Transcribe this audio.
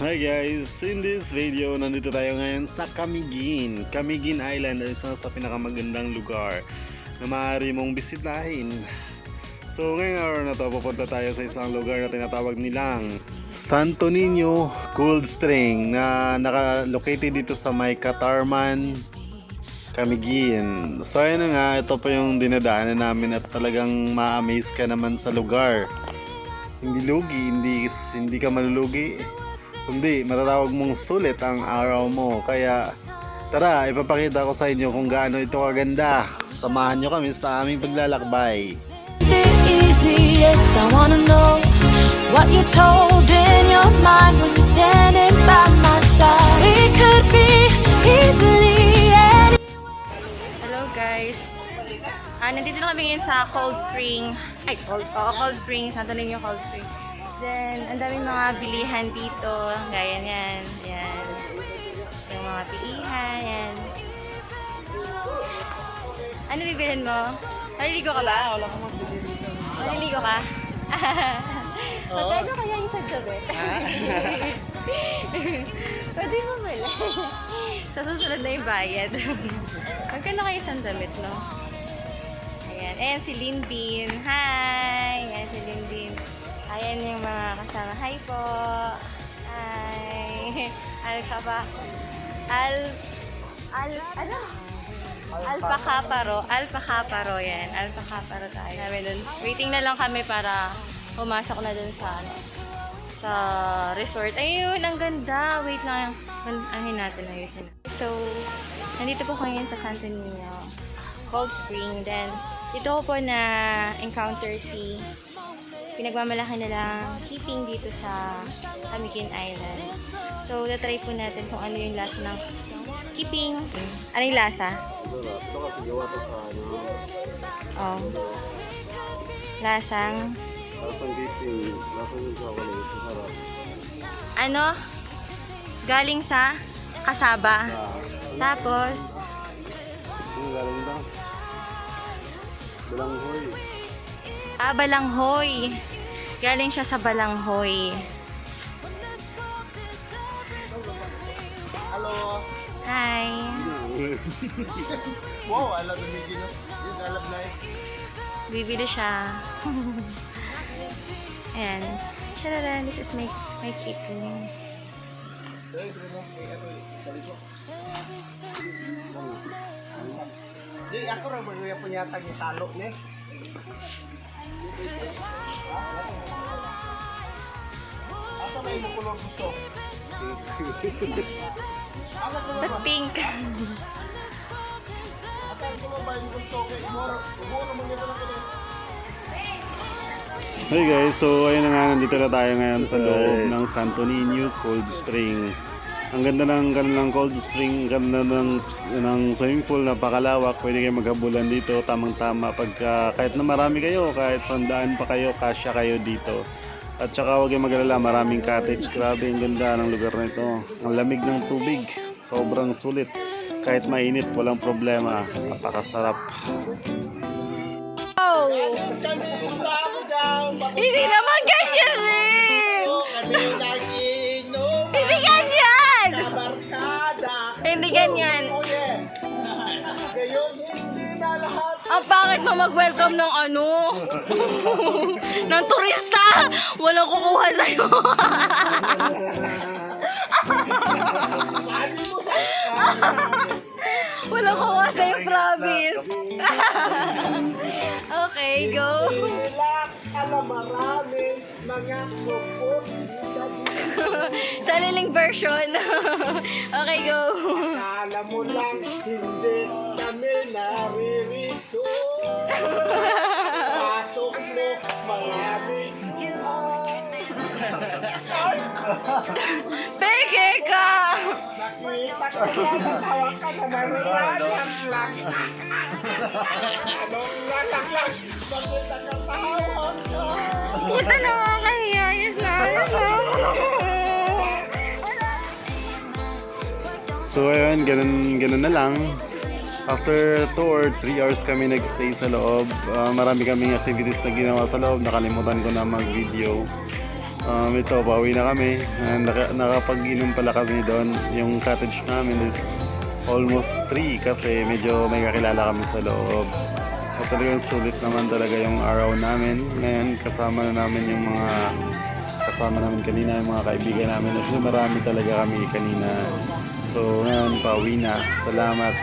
Hi guys! In this video, nandito tayo ngayon sa Camiguin. Camiguin Island ay isa sa pinakamagandang lugar na maaari mong bisitahin. So ngayong araw na to, pupunta tayo sa isang lugar na tinatawag nilang Santo Niño Cold Spring na naka-located dito sa may Katarman, Camiguin. So ayun nga, ito pa yung dinadaanan namin at talagang ma-amaze ka naman sa lugar. Hindi lugi, hindi, hindi ka malulugi. Kundi matatawag mong sulit ang araw mo. Kaya tara, ipapakita ko sa inyo kung gaano ito kaganda. Samahan nyo kami sa aming paglalakbay. easiest. I wanna know what you told in your mind when you're standing by my side. We could be easily any. Hello guys. Ah, nandito na kami ngayon sa Cold Spring. Ay, Cold, oh, Cold Spring. Santo Niño Cold Spring. Then, ang daming mga bilihan dito. Gaya niyan. Yan. Yung mga piihan. Yan. Ano bibilhin mo? Maliligo ka ba? Wala akong Maliligo ka? Magkano kaya yung sa gabi? Pwede mo mali. sa susunod na yung bayad. Magkano kayo isang damit, no? Ayan. Ayan si Lindin. Hi! Ayan si Lindin. Ayan yung mga kasama. Hi po! Hi! Alcaba. Al... Al... Ano? Alpha Caparo. Alpha Caparo yan. Alpha Caparo tayo. Sabi dun. Waiting na lang kami para pumasok na dun sa ano sa resort. Ayun, ang ganda. Wait lang. Ahin natin ayusin. So, nandito po ngayon sa Santo Niño. Cold Spring. Then, dito po na encounter si pinagmamalaki nilang keeping dito sa Camiguin Island. So, natry po natin kung ano yung lasa ng keeping. Ano yung lasa? Oh. Lasang ano? Galing sa kasaba. Tapos, ah, balanghoy. Galing siya sa balanghoy. Halo. Hi. Wow, alam mo medyo no. Yung alam na eh. Bibili siya. Ayan. Shararan, this is my, my keeping. Di ako ra mo yung punyatag ni talo ni. Asa ba yung kulor gusto? Pink? Hey guys, so ayun na nga, nandito na tayo ngayon sa loob ng Santo Niño Cold Spring. Ang ganda ng kanilang cold spring, ang ganda ng, ng swimming pool, napakalawak, pwede kayo maghabulan dito, tamang-tama. Pagka, kahit na marami kayo, kahit sandaan pa kayo, kasya kayo dito. At saka huwag kayong mag-alala, maraming cottage. Grabe, ang ganda ng lugar na ito. Ang lamig ng tubig, sobrang sulit. Kahit mainit, walang problema. Napakasarap. Oh! Hindi naman Ang pangit mo mag-welcome ng ano? ng turista! Walang kukuha sa'yo. Sabi mo sa Walang kukuha sa'yo, promise. okay, go. Alam marami mga kupot. Sariling version. okay, go. Alam mo lang, hindi kami naririto. Peke ka! Nakita ko na natawa ka na lang. Anong lalang lang? Na mga kahiyayas na. So ayun, ganun, ganun na lang. After 2 or 3 hours kami nagstay sa loob. Ah, marami kaming activities na ginawa sa loob. Nakalimutan ko na mag-video. Um, ito, pauwi na kami. Naka, nakapag-inom pala kami doon. Yung cottage namin is almost free kasi medyo may kakilala kami sa loob. So talagang sulit naman talaga yung araw namin. Ngayon kasama na namin yung mga kasama namin kanina, yung mga kaibigan namin. Actually marami talaga kami kanina. So ngayon pauwi na. Salamat.